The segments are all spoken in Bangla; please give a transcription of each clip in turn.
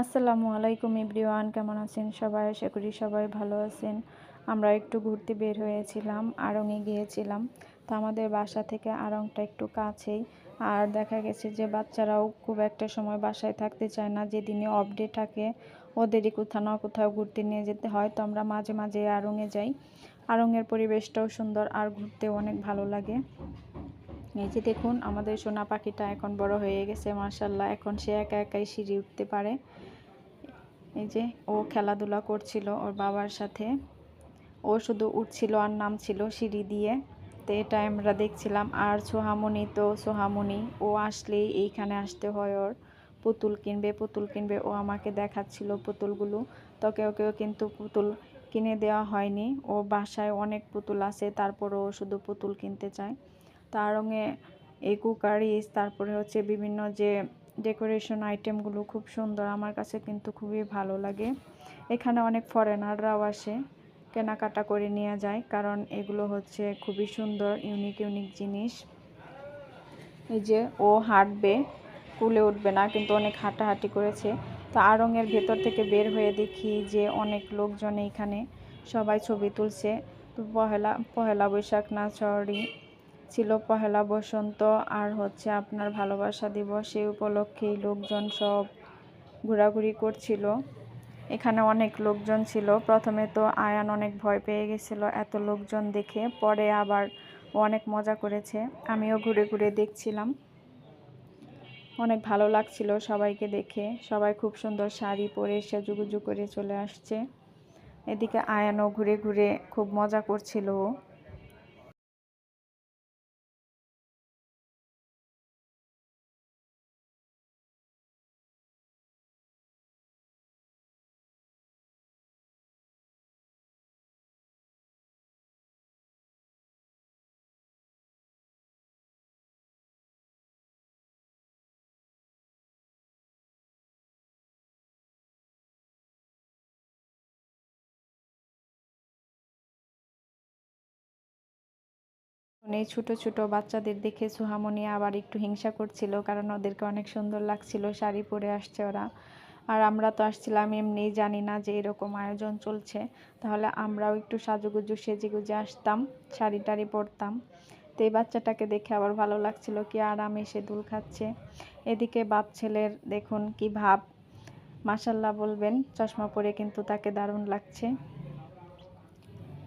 আসসালামু আলাইকুম ইব্রিওয়ান কেমন আছেন সবাই? আশা করি সবাই ভালো আছেন। আমরা একটু ঘুরতে বের হয়েছিলাম আড়ংয়ে গিয়েছিলাম। তো আমাদের বাসা থেকে আড়ংটা একটু কাছেই। আর দেখা গেছে যে বাচ্চারাও খুব একটা সময় বাসায় থাকতে চায় না। যেদিনে অফডে থাকে, ওদেরই কোথাও না কোথাও ঘুরতে নিয়ে যেতে হয়। তো আমরা মাঝে মাঝে আড়ংয়ে যাই। আড়ংয়ের পরিবেশটাও সুন্দর, আর ঘুরতে অনেক ভালো লাগে। এই যে দেখুন, আমাদের সোনা পাখিটা এখন বড় হয়ে গেছে মার্শাল্লাহ এখন সে একা একাই সিঁড়ি উঠতে পারে। এই যে ও খেলাধুলা করছিল ওর বাবার সাথে। ও শুধু উঠছিল আর নামছিল সিঁড়ি দিয়ে। তো এটা আমরা দেখছিলাম। আর সোহামণি তো সোহামণি ও আসলেই এইখানে আসতে হয় ওর। পুতুল কিনবে পুতুল কিনবে, ও আমাকে দেখাচ্ছিল পুতুলগুলো। তো কেউ কেউ কিন্তু পুতুল কিনে দেওয়া হয়নি। ও বাসায় অনেক পুতুল আছে, তারপরও শুধু পুতুল কিনতে চায়। তার রঙে এই তারপরে হচ্ছে বিভিন্ন যে ডেকোরেশন আইটেমগুলো খুব সুন্দর, আমার কাছে কিন্তু খুবই ভালো লাগে। এখানে অনেক ফরেনাররাও আসে, কেনাকাটা করে নিয়ে যায়, কারণ এগুলো হচ্ছে খুবই সুন্দর ইউনিক ইউনিক জিনিস। এই যে ও হাঁটবে, কুলে উঠবে না, কিন্তু অনেক হাঁটাহাঁটি করেছে। তো আড়ংয়ের ভেতর থেকে বের হয়ে দেখি যে অনেক লোকজন এখানে সবাই ছবি তুলছে। তো পহেলা পহেলা বৈশাখ না, সরি। ছিল পহেলা বসন্ত আর হচ্ছে আপনার ভালোবাসা দিবস, সেই উপলক্ষেই লোকজন সব ঘোরাঘুরি করছিল। এখানে অনেক লোকজন ছিল। প্রথমে তো আয়ান অনেক ভয় পেয়ে গেছিল এত লোকজন দেখে, পরে আবার অনেক মজা করেছে। আমিও ঘুরে ঘুরে দেখছিলাম। অনেক ভালো লাগছিল সবাইকে দেখে। সবাই খুব সুন্দর শাড়ি পরে সেজুগুজু করে চলে আসছে। এদিকে আয়ানও ঘুরে ঘুরে খুব মজা করছিল এই ছোট ছোট বাচ্চাদের দেখে সুহামনি আবার একটু হিংসা করছিল, কারণ ওদেরকে অনেক সুন্দর লাগছিল, শাড়ি পরে আসছে ওরা। আর আমরা তো আসছিলাম এমনি জানি না যে এরকম আয়োজন চলছে। তাহলে আমরাও একটু সাজুগুজু সেজে গুজে আসতাম, শাড়ি টাড়ি পরতাম। তো এই বাচ্চাটাকে দেখে আবার ভালো লাগছিল কি আরাম এসে দুল খাচ্ছে। এদিকে বাপ ছেলের দেখুন কি ভাব। মাসাল্লাহ বলবেন, চশমা পরে কিন্তু তাকে দারুণ লাগছে।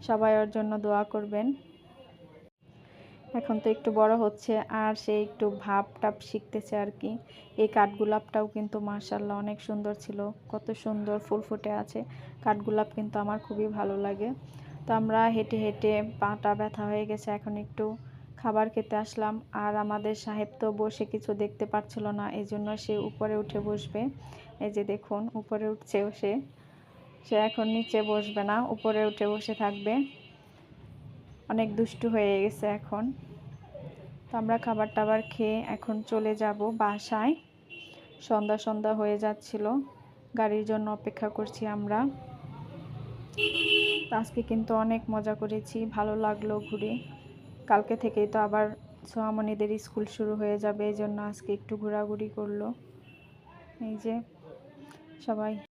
সবাই ওর জন্য দোয়া করবেন। এখন তো একটু বড় হচ্ছে, আর সে একটু ভাব টাপ শিখতেছে আর কি। এই কাঠগোলাপটাও কিন্তু মার্শাল্লাহ অনেক সুন্দর ছিল, কত সুন্দর ফুল ফুটে আছে। কাঠগোলাপ কিন্তু আমার খুবই ভালো লাগে। তো আমরা হেঁটে হেঁটে পাটা ব্যথা হয়ে গেছে, এখন একটু খাবার খেতে আসলাম। আর আমাদের সাহেব তো বসে কিছু দেখতে পারছিল না এই জন্য সে উপরে উঠে বসবে। এই যে দেখুন, উপরে উঠছেও সে। সে এখন নিচে বসবে না, উপরে উঠে বসে থাকবে। অনেক দুষ্টু হয়ে গেছে এখন। তো আমরা খাবার টাবার খেয়ে এখন চলে যাব বাসায়। সন্ধ্যা সন্ধ্যা হয়ে যাচ্ছিল। গাড়ির জন্য অপেক্ষা করছি আমরা। আজকে কিন্তু অনেক মজা করেছি, ভালো লাগল ঘুরে। কালকে থেকেই তো আবার সোহামণিদের স্কুল শুরু হয়ে যাবে এই জন্য আজকে একটু ঘোরাঘুরি করল। এই যে, সবাই